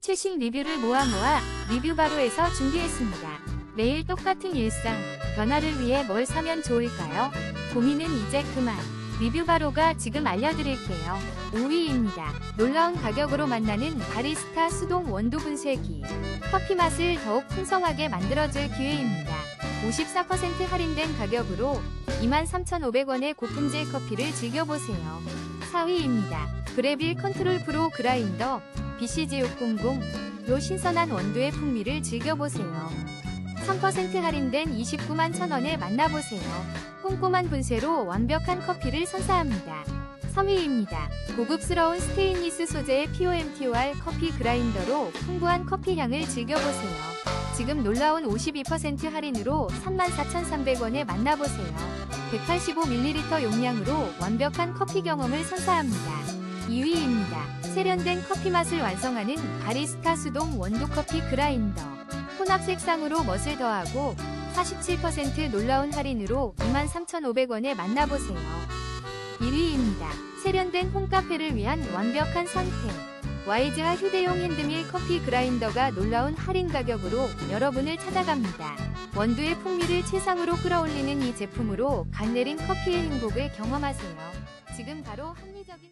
최신 리뷰를 모아 모아 리뷰바로에서 준비했습니다. 매일 똑같은 일상, 변화를 위해 뭘 사면 좋을까요? 고민은 이제 그만. 리뷰바로가 지금 알려드릴게요. 5위입니다. 놀라운 가격으로 만나는 바리스타 수동 원두 분쇄기. 커피 맛을 더욱 풍성하게 만들어줄 기회입니다. 54% 할인된 가격으로 23,500원의 고품질 커피를 즐겨보세요. 4위입니다. 브레빌 컨트롤 프로 그라인더 BCG600로 신선한 원두의 풍미를 즐겨보세요. 3% 할인된 29만 1천원에 만나보세요. 꼼꼼한 분쇄로 완벽한 커피를 선사합니다. 3위입니다. 고급스러운 스테인리스 소재의 POMTOR 커피 그라인더로 풍부한 커피 향을 즐겨보세요. 지금 놀라운 52% 할인으로 34,300원에 만나보세요. 185ml 용량으로 완벽한 커피 경험을 선사합니다. 2위입니다. 세련된 커피 맛을 완성하는 바리스타 수동 원두 커피 그라인더. 혼합 색상으로 멋을 더하고 47% 놀라운 할인으로 23,500원에 만나보세요. 1위입니다. 세련된 홈카페를 위한 완벽한 선택. 와이즈와 휴대용 핸드밀 커피 그라인더가 놀라운 할인 가격으로 여러분을 찾아갑니다. 원두의 풍미를 최상으로 끌어올리는 이 제품으로 간 내린 커피의 행복을 경험하세요. 지금 바로 합리적인